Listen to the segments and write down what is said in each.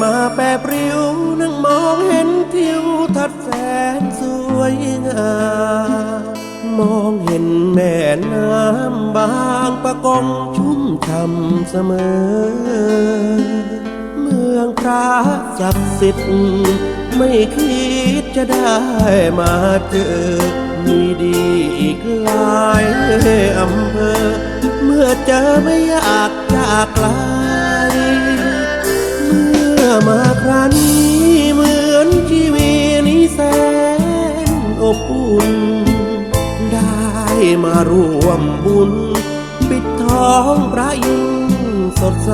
มาแปรปริวนั่งมองเห็นทิวทัดแสนสวยงามมองเห็นแม่น้ำบางปะกงชุ่มช่ำเสมอ เมืองพระศักดิ์สิทธิ์ไม่คิดจะได้มาเจอ มีดีอีกหลายอำเภอ เมื่อเจอไม่อยากจากลา มื่อมาครั้นี้เหมือนชีวิตนี้แสนอบอุ่น ได้มาร่วมบุญ ปิดทองพระยิ่งสดใส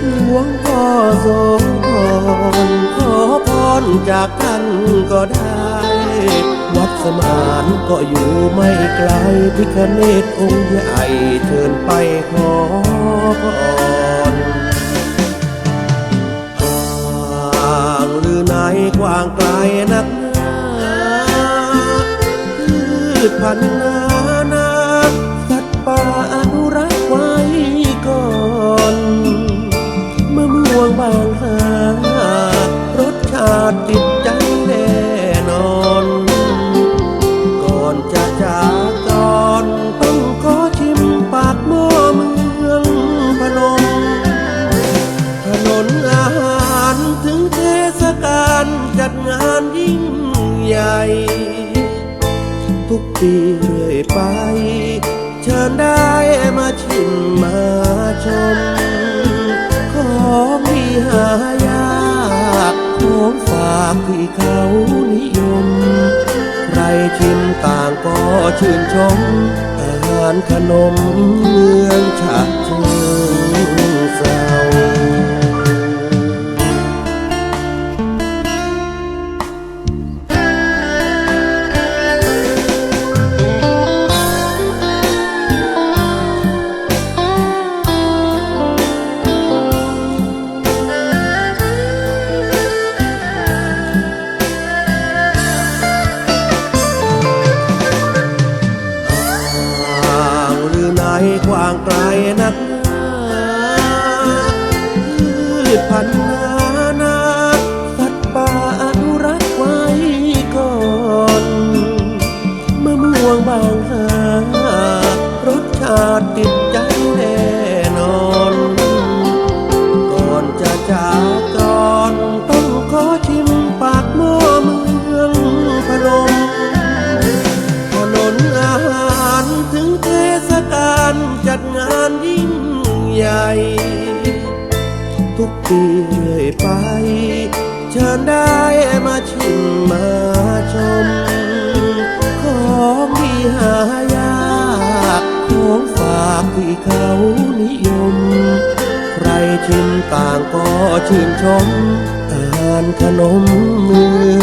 หลวงพ่อทรงพรขอพรจากท่านก็ได้ วัดสมานก็อยู่ไม่ไกลพิคเนตองค์ใหญ่เชิญไปขอพร กว้างไกลนักหนาพืชพันธุ์ จัดงานยิ่งใหญ่ ทุกปีเรื่อยไป เชิญได้มาชิมมาชม ของที่หายากของฝากที่เขานิยม ใครชิมต่างก็ชื่นชม อาหารขนมเมืองฉะเชิง กว้างไกลนักหนาพืชพันธุ์ รื่อยไป เชิญได้มาชิมมาชม ของที่หายากของฝากที่เขานิยม ใครชิมต่างก็ชื่นชม อาหารขนมเมือง